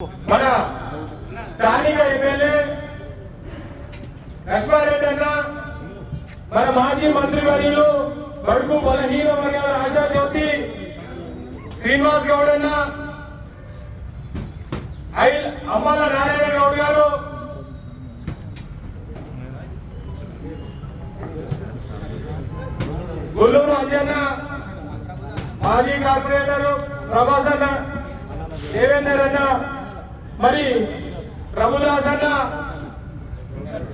మన స్థానిక ఎమ్మెల్యే లక్ష్మారెడ్డి అన్న మన మాజీ మంత్రి వర్యులు బడుగు బలహీన వర్గాల ఆశాజ్యోతి శ్రీనివాస్ గౌడ్ అన్న అమ్మాల నారాయణ గౌడ్ గారు. గుల్లూరు అంజన్న మాజీ కార్పొరేటర్ ప్రభాస్ అన్న దేవేందర్ అన్న మరి ప్రభుదాస్ అన్న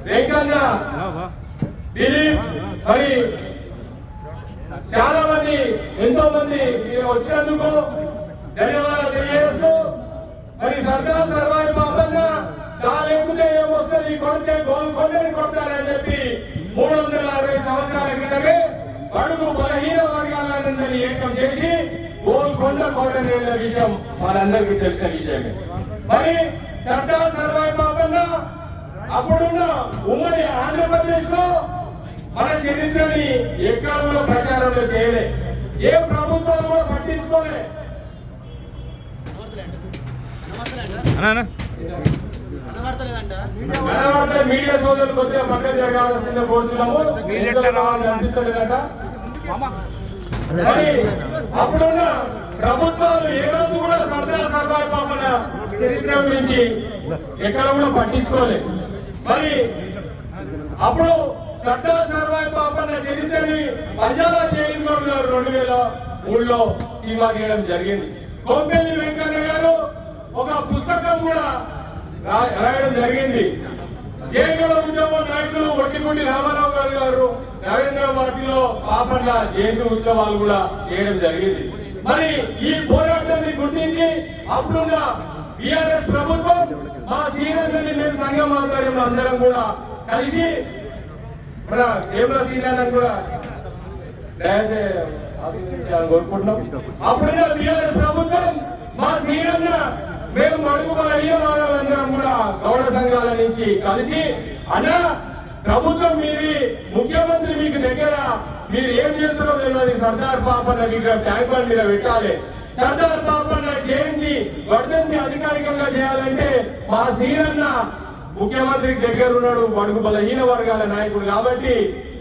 వెంకన్న దిలీప్ మరి చాలా మంది ఎంతో మంది మీరు వచ్చినందుకు ధన్యవాదాలు తెలియజేస్తూ మరి సర్దార్ సర్వాయి పాపన్న దా లేకుంటే ఏమొస్తుంది? కొంటే గోల్ కొండని కొట్టాలని చెప్పి మూడు వందల అరవై సంవత్సరాల క్రితమే బడుగు బలహీన వర్గాలందరినీ ఏకం చేసి గోల్కొండ కోట విషయం మనందరికీ తెలిసిన విషయమే. మరి సర్దార్ సర్వాయి పాపన్న అప్పుడున్న ఉమ్మడి ఆంధ్రప్రదేశ్లో మన చరిత్రని ఎక్కడ కూడా ప్రచారంలో చేయలే. ఏ ప్రభుత్వాలు కూడా పట్టించుకోలే. మీడియా సోదరులు కొద్దిగా పక్కన జరగాల్సిందే కోరుతున్నాము. కనిపిస్తలేదంట మరి అప్పుడున్న ప్రభుత్వాలు ఏ రోజు కూడా సర్దార్ సర్వాయి చరిత్ర గురించి ఎక్కడ కూడా పట్టించుకోలేదు. మరి అప్పుడు సర్దార్ సర్వాయి పాపన్న చరిత్రని పంజాబ్ జైన్ గారు రెండు వేల ఊళ్ళో సినిమా తీయడం జరిగింది. కోంపల్లి వెంకన్న గారు ఒక పుస్తకం కూడా రాయడం జరిగింది. జయగల ఉద్యమ నాయకులు ఒట్టిగుండి రామారావు గారు గారు నరేంద్ర వాటిలో పాపన్న జయంతి ఉత్సవాలు కూడా చేయడం జరిగింది. మరి ఈ పోరాటాన్ని గుర్తించి అప్పుడున్న బిఆర్ఎస్ ప్రభుత్వం మా సీనియర్లని మేము సంఘం ఆధ్వర్యంలో అందరం కూడా కలిసి మన ఏమో సీనియర్ కూడా దయచే కోరుకుంటున్నాం. అప్పుడైనా బిఆర్ఎస్ ప్రభుత్వం మా సీనియర్ మేము అడుగు అయ్యే వాళ్ళందరం కూడా గౌడ సంఘాల నుంచి కలిసి అన్నా ప్రభుత్వం మీది ముఖ్యమంత్రి మీకు దగ్గర మీరు ఏం చేస్తున్నారో తెలియదు. సర్దార్ పాపన్న విగ్రహం ట్యాంక్ బండ్ మీద పెట్టాలి. సర్దార్ పాపన్న చేయాలంటే మా సీనన్న ముఖ్యమంత్రికి దగ్గర ఉన్నాడు బడుగు బలహీన వర్గాల నాయకుడు కాబట్టి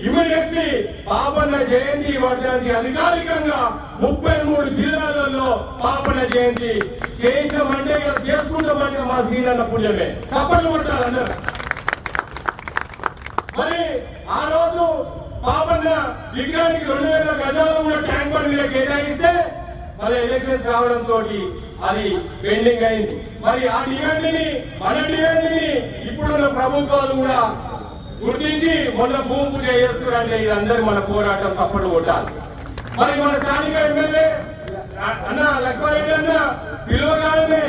ఇమీడియట్లీ పాపన్న జయంతి వర్ధంతి అధికారికంగా ముప్పై మూడు జిల్లాలలో పాపన్న జయంతి చేసామంటే చేసుకుంటామంటే మా సీనన్న పుణ్యమే తప్పలు కొట్టాలి అందరు. మరి ఆ రోజు పాపన్న విగ్రహానికి రెండు వేల గజాలు కూడా ట్యాంక్ బండ్ మీద కేటాయిస్తే మరి ఎలక్షన్స్ రావడంతో అది పెండింగ్ అయింది. మరి ఆ డిమాండ్ని మన డిమాండ్ని ఇప్పుడున్న ప్రభుత్వాలు కూడా గుర్తించి మొన్న భూమి పూజ ఇది అందరు మన పోరాటం సపోర్ట్ కొట్టాలి. మరి మన స్థానిక ఎమ్మెల్యే అన్న లక్ష్మారెడ్డి అన్న పిలువగానే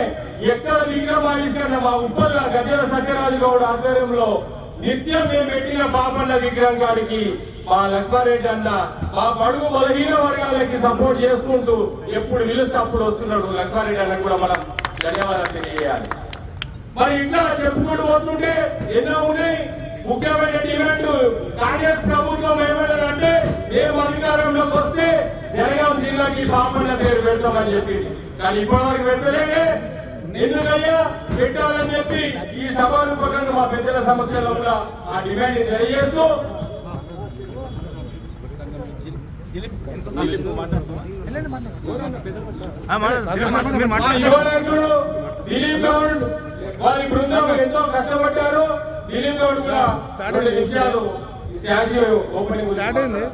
ఎక్కడ విగ్రహం ఆవిష్కరణ మా ఉప్పల్ల గజల సత్యరాజు గౌడ్ ఆధ్వర్యంలో నిత్యం మేము పెట్టిన పాపన్న విగ్రహం గారికి మా లక్ష్మారెడ్డి అన్న మా బడుగు బలహీన వర్గాలకి సపోర్ట్ చేసుకుంటూ ఎప్పుడు పిలిస్తే అప్పుడు వస్తున్నాడు లక్ష్మారెడ్డి అన్న కూడా మనం ధన్యవాదాలు తెలియజేయాలి. మరి ఇంకా చెప్పుకుంటూ పోతుంటే ఎన్నో ఉన్నాయి. ముఖ్యమైన డిమాండ్ కాంగ్రెస్ ప్రభుత్వం ఏమన్నదంటే మేము అధికారంలోకి వస్తే జనగాం జిల్లాకి పాపన్న పేరు పెడతామని చెప్పింది. కానీ ఇప్పటివరకు పెట్టలేదే ఎందుకయ్యా? పెట్టాలని చెప్పి ఈ సభారూపకంగా మా పెద్దల సమస్యలో కూడా ఆ డిమాండ్ తెలియజేస్తూ దిలీప్ గౌడ్ వారి బృందం ఎంతో కష్టపడ్డారు. దిలీప్ గౌడ్ కూడా స్టాచ్యూ ఓపెనింగ్ స్టార్ట్ అయింది.